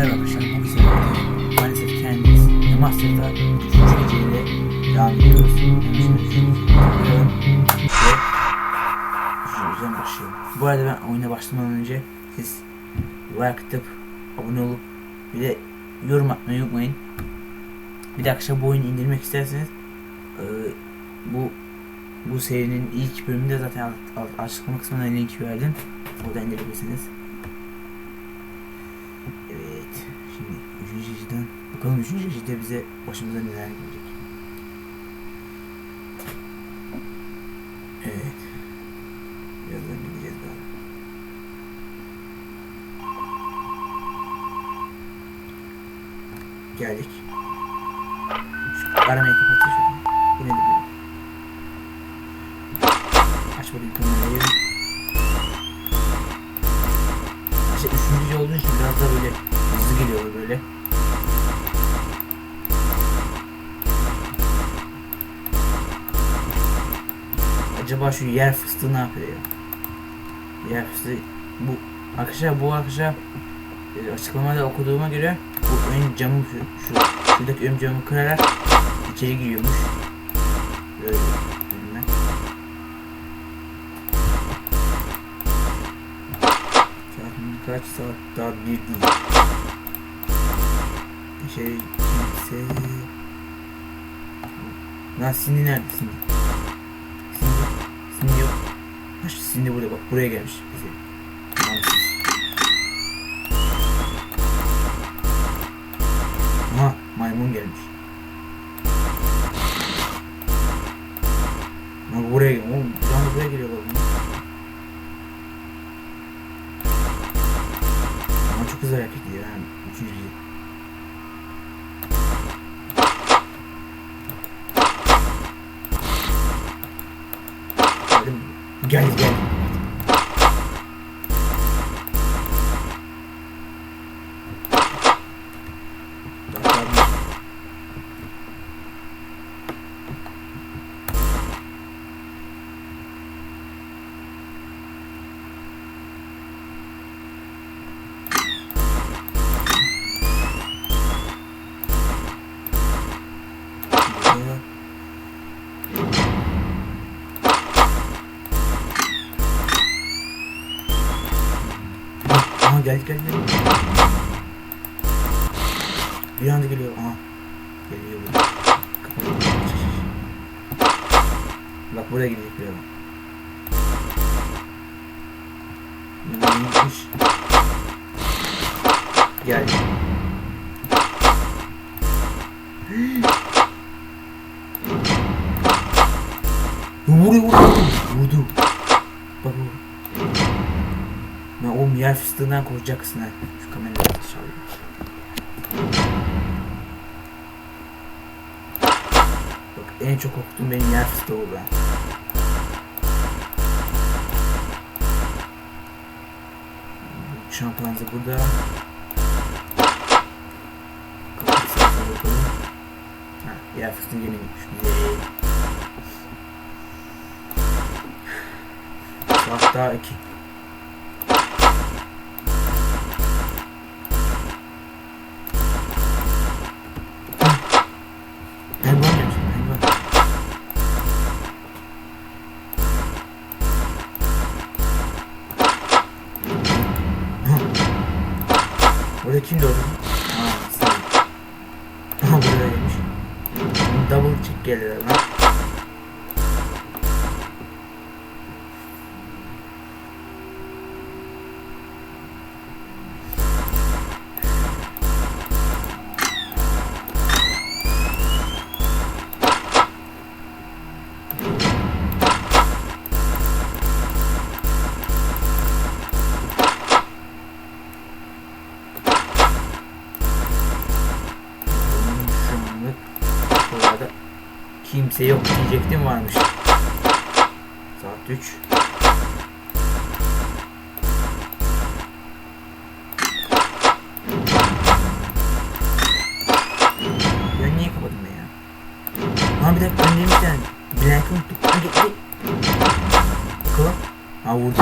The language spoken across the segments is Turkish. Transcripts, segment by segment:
Merhaba arkadaşlar, bu güzel video maalesef kendimiz Master'da 3. geceyle devam ediyoruz. Hemen başlayalım. Bu arada ben oyuna başlamadan önce siz like atıp abone olup bir de yorum atmayı unutmayın. Bir de arkadaşlar bu oyunu indirmek isterseniz eee, bu bu serinin ilk bölümünde zaten açıklama kısmına link verdim. Oradan indirebilirsiniz. Bakalım üçüncü gecede bize başımıza neler gelecek. Evet. Birazdan gideceğiz galiba. Geldik. Şu aramayı kapatıyor şöyle. Bu nedir böyle? Aç bakayım. İşte üçüncü olduğu için biraz da böyle hızlı geliyor böyle. Acaba şu yer fıstığı ne yapıyor ya? Yer fıstığı bu arkadaşlar bu arkadaşlar e, açıklamada okuduğuma göre bu ön camı şu, şu şuradaki ön camı kırarak içeri giriyormuş. Böyle bilmem. Kaç saat daha bir değil. Şey kimse... Lan Cindy nerede. Şu Cindy burada bak buraya gelmiş. Namussuz. Aha maymun gelmiş. Gel gel. Aha gel gel gel. Bir anda geliyor. Aha. Geliyor. Bak buraya gidecek bir adam. Gel. Korkacaksın ha. Şu kamerayı çalıyor. Bak en çok korktuğum benim yer fıstığı oldu ha. Şampanze burada. Kapıyı fıstığı. Yay. Saat daha iki. Orada kim doğdu? Aa, sen. Double check geldiler lan. kimse yok diyecektim varmış. Saat 3. Ben niye kapadım ya? Lan bir dakika ben demişken Blank'ı unuttum. Hadi hadi. Bakalım. Ha vurdu.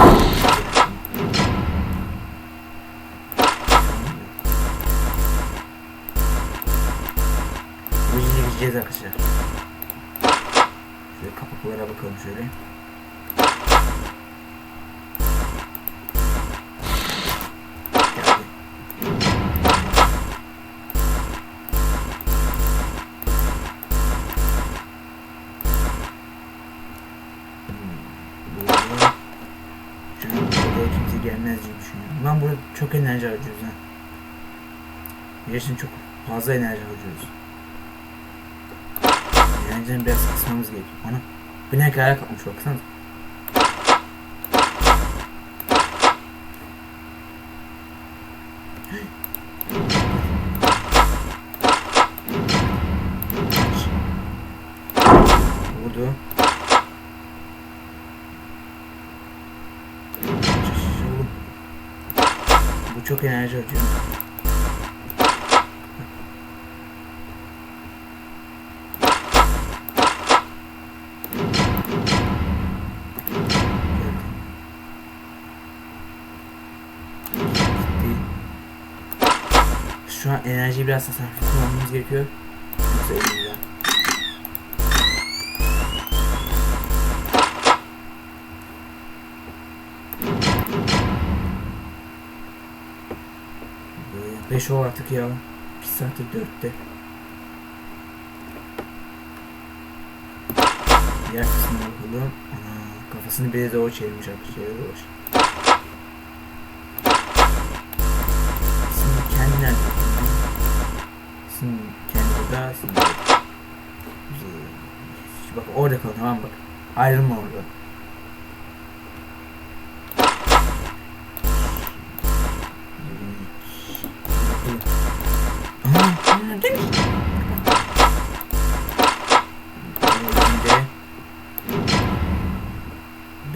Gideceğiz arkadaşlar. Şöyle kapaklara bakalım şöyle. Hmm, kimse gelmez. Ben burada çok enerji harcıyoruz ha. Gerçekten çok fazla enerji harcıyoruz. Enerjiden biraz kısmamız gerekiyor. Ana. Binek ayağa kalkmış baksana. Vurdu. Bu çok enerji harcıyor. Şu an enerjiyi biraz tasarruf kullanmamız gerekiyor. 5 ol artık ya. 2 saattir 4'te. Diğer kısmına bakalım. Ana, kafasını bir doğru çevirmiş artık. Şeye doğru. Güzel. Bak orada kal tamam bak. Ayrılma orada.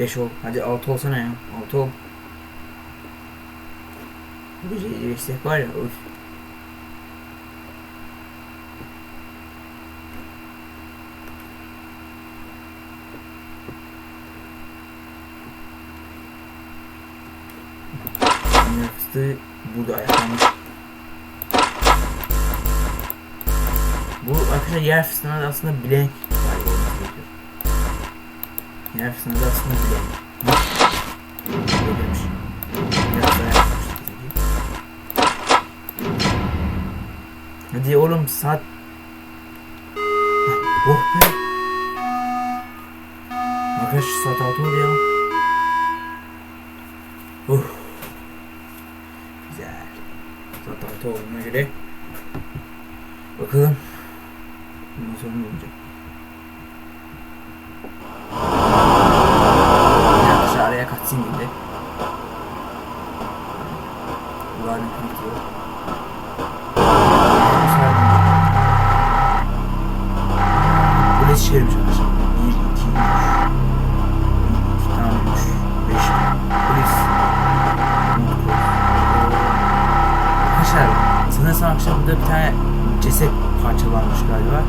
5 ol. Hadi 6 olsana ya. 6 ol. Bu yüksek var ya. Uf. Fıstığı burada ayaklanmış. Bu arkadaşlar yer fıstığına da aslında blank galiba olması gerekiyor. Yer fıstığına da aslında blank. Böyleymiş. Biraz daha bizdeki. Hadi oğlum saat... Oh be! Arkadaş saat 6 oldu 6 olduğuna göre bakalım bundan sonra ne olacak? Bir arkadaşlar araya kaçsın gibi. Kulağını kırıtıyor. Polis çevirmiş arkadaşlar. 1, sanırsam akşam burada bir tane ceset parçalanmış galiba.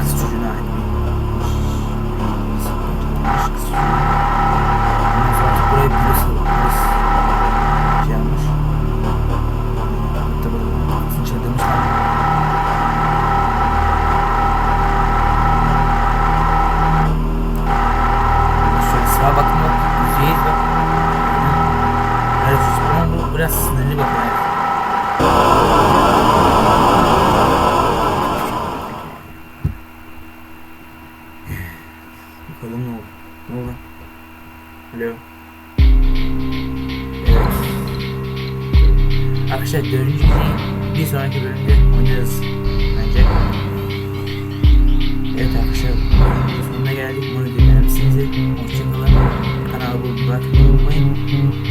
Kız çocuğuna ait bir kız çocuğu. Ondan sonra burayı polis, polis şey yapmış. Tabii kafasını çaldırmışlar. Şöyle sağa bakın bak. Yüzeyiz bak. Evet, ama bu biraz sinirli bak Arkadaşlar dördüncü bir sonraki bölümde oynarız bence. Evet arkadaşlar bölümün sonuna geldik. Bunu dinler misiniz? Hoşçakalın. Kanalı bulmak unutmayın.